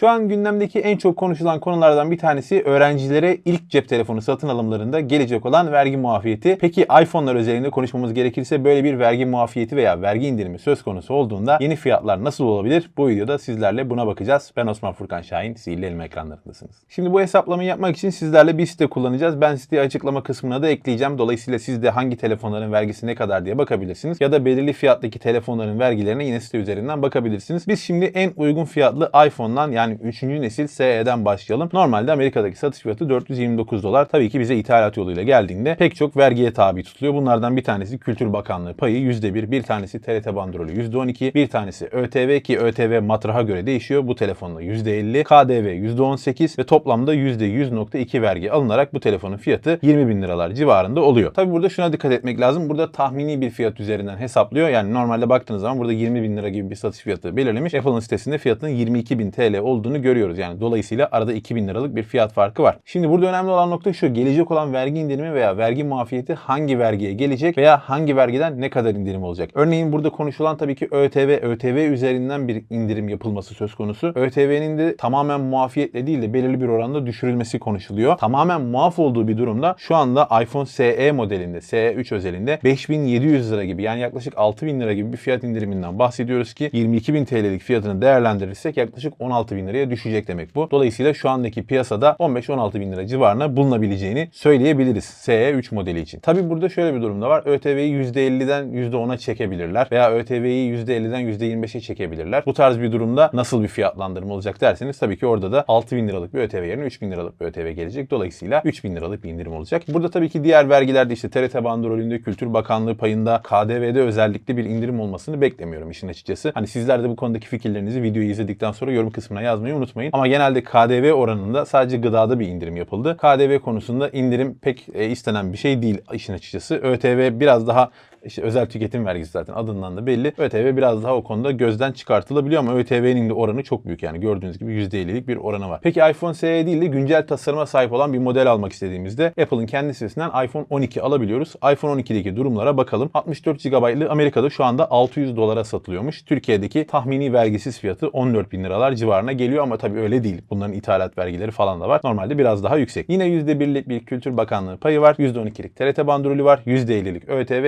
Şu an gündemdeki en çok konuşulan konulardan bir tanesi öğrencilere ilk cep telefonu satın alımlarında gelecek olan vergi muafiyeti. Peki iPhone'lar özelinde konuşmamız gerekirse böyle bir vergi muafiyeti veya vergi indirimi söz konusu olduğunda yeni fiyatlar nasıl olabilir? Bu videoda sizlerle buna bakacağız. Ben Osman Furkan Şahin, sihirli elma ekranlarındasınız. Şimdi bu hesaplamayı yapmak için sizlerle bir site kullanacağız. Ben siteyi açıklama kısmına da ekleyeceğim. Dolayısıyla siz de hangi telefonların vergisi ne kadar diye bakabilirsiniz. Ya da belirli fiyattaki telefonların vergilerine yine site üzerinden bakabilirsiniz. Biz şimdi en uygun fiyatlı iPhone'dan yani 3. nesil SE'den başlayalım. Normalde Amerika'daki satış fiyatı 429 dolar. Tabii ki bize ithalat yoluyla geldiğinde pek çok vergiye tabi tutuluyor. Bunlardan bir tanesi Kültür Bakanlığı payı %1, bir tanesi TRT bandrolü %12, bir tanesi ÖTV ki ÖTV matraha göre değişiyor. Bu telefonda %50, KDV %18 ve toplamda %100.2 vergi alınarak bu telefonun fiyatı 20 bin liralar civarında oluyor. Tabii burada şuna dikkat etmek lazım. Burada tahmini bir fiyat üzerinden hesaplıyor. Yani normalde baktığınız zaman burada 20 bin lira gibi bir satış fiyatı belirlemiş. Apple'ın sitesinde fiyatının 22 bin TL olduğunu görüyoruz. Yani dolayısıyla arada 2 bin liralık bir fiyat farkı var. Şimdi burada önemli olan nokta şu. Gelecek olan vergi indirimi veya vergi muafiyeti hangi vergiye gelecek veya hangi vergiden ne kadar indirim olacak? Örneğin burada konuşulan tabii ki ÖTV, ÖTV üzerinden bir indirim yapılması söz konusu. ÖTV'nin de tamamen muafiyetle değil de belirli bir oranda düşürülmesi konuşuluyor. Tamamen muaf olduğu bir durumda şu anda iPhone SE modelinde, SE3 özelinde 5700 lira gibi yani yaklaşık 6000 lira gibi bir fiyat indiriminden bahsediyoruz ki 22.000 TL'lik fiyatını değerlendirirsek yaklaşık 16.000 liraya düşecek demek bu. Dolayısıyla şu andaki piyasada 15-16 bin lira civarına bulunabileceğini söyleyebiliriz SE3 modeli için. Tabi burada şöyle bir durumda var. ÖTV'yi %50'den %10'a çekebilirler veya ÖTV'yi %50'den %25'e çekebilirler. Bu tarz bir durumda nasıl bir fiyatlandırma olacak derseniz tabii ki orada da 6 bin liralık bir ÖTV yerine 3 bin liralık bir ÖTV gelecek. Dolayısıyla 3 bin liralık bir indirim olacak. Burada tabii ki diğer vergilerde işte TRT bandrolünde, Kültür Bakanlığı payında, KDV'de özellikle bir indirim olmasını beklemiyorum işin açıkçası. Hani sizler de bu konudaki fikirlerinizi videoyu izledikten sonra yorum kısmına yazmayı unutmayın. Ama genelde KDV oranında sadece gıdada bir indirim yapıldı. KDV konusunda indirim pek e, istenen bir şey değil işin açıkçası. ÖTV biraz daha işte özel tüketim vergisi zaten adından da belli. ÖTV biraz daha o konuda gözden çıkartılabiliyor ama ÖTV'nin de oranı çok büyük yani gördüğünüz gibi %50'lik bir oranı var. Peki iPhone SE değil de güncel tasarıma sahip olan bir model almak istediğimizde Apple'ın kendi sitesinden iPhone 12 alabiliyoruz. iPhone 12'deki durumlara bakalım. 64 GB'lı Amerika'da şu anda 600 dolara satılıyormuş. Türkiye'deki tahmini vergisiz fiyatı 14 bin liralar civarına geliyor ama tabii öyle değil. Bunların ithalat vergileri falan da var. Normalde biraz daha yüksek. Yine %1'lik bir Kültür Bakanlığı payı var. %12'lik TRT bandrolü var. %50'lik ÖTV,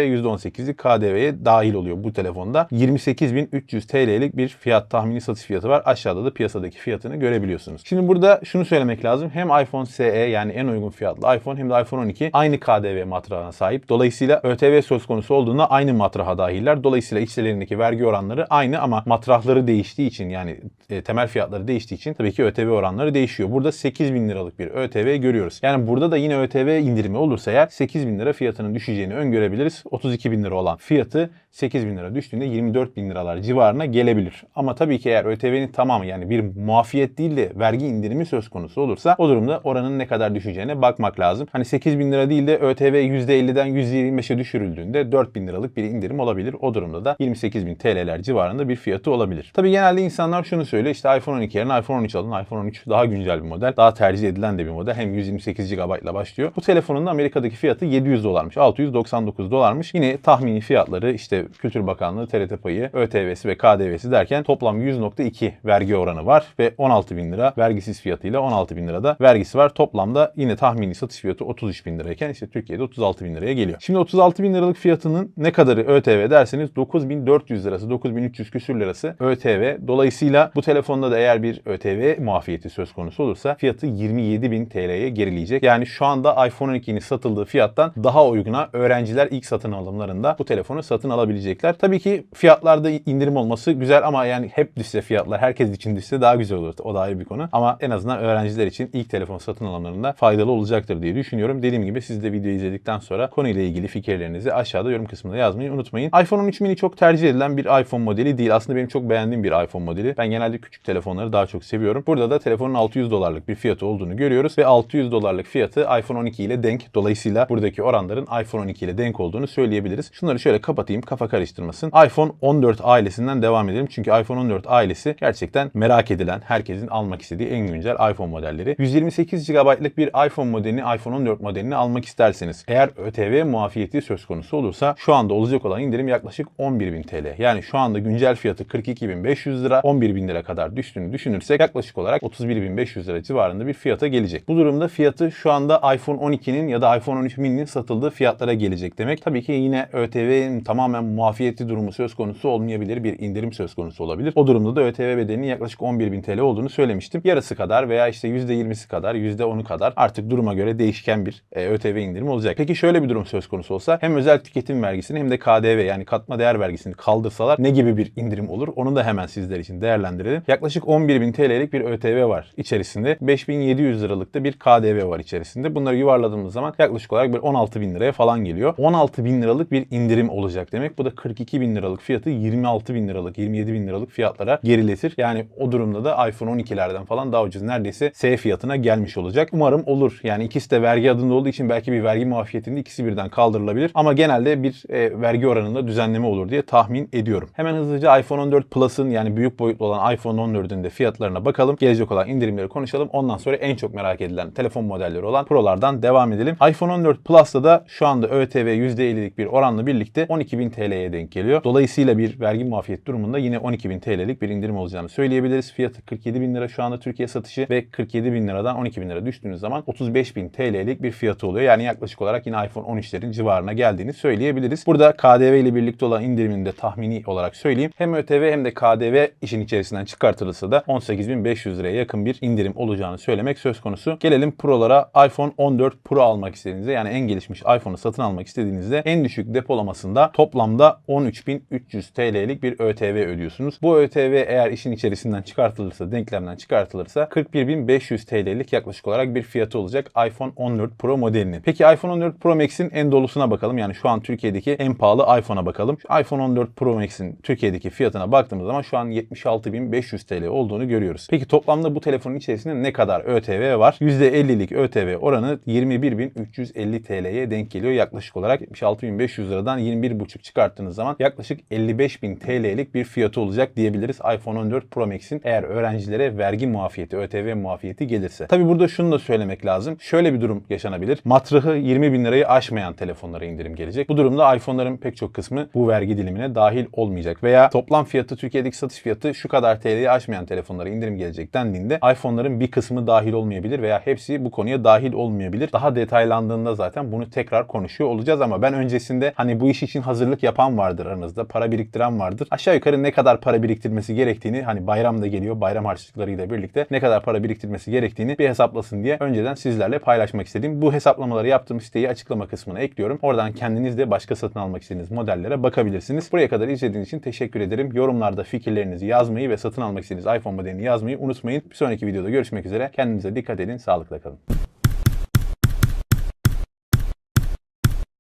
%18'lik KDV'ye dahil oluyor bu telefonda. 28.300 TL'lik bir fiyat tahmini satış fiyatı var. Aşağıda da piyasadaki fiyatını görebiliyorsunuz. Şimdi burada şunu söylemek lazım. Hem iPhone SE yani en uygun fiyatlı iPhone hem de iPhone 12 aynı KDV matrağına sahip. Dolayısıyla ÖTV söz konusu olduğunda aynı matraha dahiller. Dolayısıyla içlerindeki vergi oranları aynı ama matrahları değiştiği için yani e, temel fiyatları değiştiği için tabii ki ÖTV oranları değişiyor. Burada 8 bin liralık bir ÖTV görüyoruz. Yani burada da yine ÖTV indirimi olursa eğer 8 bin lira fiyatının düşeceğini öngörebiliriz. 32 bin lira olan fiyatı 8 bin lira düştüğünde 24 bin liralar civarına gelebilir. Ama tabii ki eğer ÖTV'nin tamamı yani bir muafiyet değil de vergi indirimi söz konusu olursa o durumda oranın ne kadar düşeceğine bakmak lazım. Hani 8 bin lira değil de ÖTV %50'den %25'e düşürüldüğünde 4 bin liralık bir indirim olabilir. O durumda da 28 bin TL'ler civarında bir fiyatı olabilir. Tabii genelde insanlar şunu söylüyor işte iPhone 12 yerine iPhone 13 alın. iPhone 13 daha güncel bir model. Daha tercih edilen de bir model. Hem 128 GB ile başlıyor. Bu telefonun da Amerika'daki fiyatı 700 dolarmış. 699 dolarmış. Yine tahmini fiyatları işte Kültür Bakanlığı, TRT payı, ÖTV'si ve KDV'si derken toplam 100.2 vergi oranı var ve 16 bin lira vergisiz fiyatıyla 16 bin lirada vergisi var. Toplamda yine tahmini satış fiyatı 33 bin lirayken işte Türkiye'de 36 bin liraya geliyor. Şimdi 36 bin liralık fiyatının ne kadarı ÖTV derseniz 9400 lirası, 9300 küsür lirası ÖTV. Dolayısıyla bu telefonda da eğer bir ÖTV muafiyeti söz konusu olursa fiyatı 27 bin TL'ye gerileyecek. Yani şu anda iPhone 12'nin satıldığı fiyattan daha uyguna öğrenciler ilk satın alımlarında bu telefonu satın alabilecekler. Tabii ki fiyatlarda indirim olması güzel ama yani hep düşse fiyatlar herkes için düşse daha güzel olur. O da ayrı bir konu. Ama en azından öğrenciler için ilk telefon satın alımlarında faydalı olacaktır diye düşünüyorum. Dediğim gibi siz de videoyu izledikten sonra konuyla ilgili fikirlerinizi aşağıda yorum kısmında yazmayı unutmayın. iPhone 13 mini çok tercih edilen bir iPhone modeli değil. Aslında benim çok beğendiğim bir iPhone modeli. Ben genelde küçük telefonları daha çok seviyorum. Burada da telefonun 600 dolarlık bir fiyatı olduğunu görüyoruz ve 600 dolarlık fiyatı iPhone 12 ile denk. Dolayısıyla buradaki oranların iPhone 12 ile denk olduğunu söyleyebiliriz. Söyleyebiliriz. Şunları şöyle kapatayım kafa karıştırmasın. iPhone 14 ailesinden devam edelim. Çünkü iPhone 14 ailesi gerçekten merak edilen, herkesin almak istediği en güncel iPhone modelleri. 128 GB'lık bir iPhone modelini, iPhone 14 modelini almak isterseniz eğer ÖTV muafiyeti söz konusu olursa şu anda olacak olan indirim yaklaşık 11.000 TL. Yani şu anda güncel fiyatı 42.500 lira, 11.000 lira kadar düştüğünü düşünürsek yaklaşık olarak 31.500 lira civarında bir fiyata gelecek. Bu durumda fiyatı şu anda iPhone 12'nin ya da iPhone 13 mini'nin satıldığı fiyatlara gelecek demek. Tabii ki yine ÖTV'nin tamamen muafiyeti durumu söz konusu olmayabilir. Bir indirim söz konusu olabilir. O durumda da ÖTV bedelinin yaklaşık 11.000 TL olduğunu söylemiştim. Yarısı kadar veya işte %20'si kadar, %10'u kadar artık duruma göre değişken bir e, ÖTV indirimi olacak. Peki şöyle bir durum söz konusu olsa hem özel tüketim vergisini hem de KDV yani katma değer vergisini kaldırsalar ne gibi bir indirim olur? Onu da hemen sizler için değerlendirelim. Yaklaşık 11.000 TL'lik bir ÖTV var içerisinde. 5.700 liralık da bir KDV var içerisinde. Bunları yuvarladığımız zaman yaklaşık olarak bir 16.000 liraya falan geliyor. 16.000 liralık bir indirim olacak demek. Bu da 42.000 liralık fiyatı 26.000 liralık, 27.000 liralık fiyatlara geriletir. Yani o durumda da iPhone 12'lerden falan daha ucuz neredeyse S fiyatına gelmiş olacak. Umarım olur. Yani ikisi de vergi adında olduğu için belki bir vergi muafiyetinde ikisi birden kaldırılabilir. Ama genelde bir e, vergi oranında düzenleme olur diye tahmin ediyorum. Hemen hızlıca iPhone 14 Plus'ın yani büyük boyutlu olan iPhone 14'ün de fiyatlarına bakalım. Gelecek olan indirimleri konuşalım. Ondan sonra en çok merak edilen telefon modelleri olan Pro'lardan devam edelim. iPhone 14 Plus'ta da şu anda ÖTV %50'lik bir oranla birlikte 12.000 TL'ye denk geliyor. Dolayısıyla bir vergi muafiyet durumunda yine 12.000 TL'lik bir indirim olacağını söyleyebiliriz. Fiyatı 47.000 lira şu anda Türkiye satışı ve 47.000 liradan 12.000 lira düştüğünüz zaman 35.000 TL'lik bir fiyatı oluyor. Yani yaklaşık olarak yine iPhone 13'lerin civarına geldiğini söyleyebiliriz. Burada KDV ile birlikte olan indirimini de tahmini olarak söyleyeyim. Hem ÖTV hem de KDV işin içerisinden çıkartılırsa da 18.500 liraya yakın bir indirim olacağını söylemek söz konusu. Gelelim Pro'lara. iPhone 14 Pro almak istediğinizde yani en gelişmiş iPhone'u satın almak istediğinizde en düşük depolamasında toplamda 13.300 TL'lik bir ÖTV ödüyorsunuz. Bu ÖTV eğer işin içerisinden çıkartılırsa, denklemden çıkartılırsa 41.500 TL'lik yaklaşık olarak bir fiyatı olacak iPhone 14 Pro modelinin. Peki iPhone 14 Pro Max'in en dolusuna bakalım. Yani şu an Türkiye'deki en pahalı iPhone'a bakalım. Şu iPhone 14 Pro Max'in Türkiye'deki fiyatına baktığımız zaman şu an 76.500 TL olduğunu görüyoruz. Peki toplamda bu telefonun içerisinde ne kadar ÖTV var? %50'lik ÖTV oranı 21.350 TL'ye denk geliyor. Yaklaşık olarak 76.500 liradan 21.5 çıkarttığınız zaman yaklaşık 55.000 TL'lik bir fiyatı olacak diyebiliriz iPhone 14 Pro Max'in eğer öğrencilere vergi muafiyeti, ÖTV muafiyeti gelirse. Tabi burada şunu da söylemek lazım. Şöyle bir durum yaşanabilir. Matrahı 20 bin lirayı aşmayan telefonlara indirim gelecek. Bu durumda iPhone'ların pek çok kısmı bu vergi dilimine dahil olmayacak. Veya toplam fiyatı Türkiye'deki satış fiyatı şu kadar TL'yi aşmayan telefonlara indirim gelecek dendiğinde iPhone'ların bir kısmı dahil olmayabilir veya hepsi bu konuya dahil olmayabilir. Daha detaylandığında zaten bunu tekrar konuşuyor olacağız ama ben öncesinde hani bu iş için hazırlık yapan vardır aranızda. Para biriktiren vardır. Aşağı yukarı ne kadar para biriktirmesi gerektiğini hani bayram da geliyor. Bayram harçlıklarıyla birlikte ne kadar para biriktirmesi gerektiğini bir hesaplasın diye önceden sizlerle paylaşmak istedim. Bu hesaplamaları yaptığım siteyi açıklama kısmına ekliyorum. Oradan kendiniz de başka satın almak istediğiniz modellere bakabilirsiniz. Buraya kadar izlediğiniz için teşekkür ederim. Yorumlarda fikirlerinizi yazmayı ve satın almak istediğiniz iPhone modelini yazmayı unutmayın. Bir sonraki videoda görüşmek üzere. Kendinize dikkat edin. Sağlıkla kalın.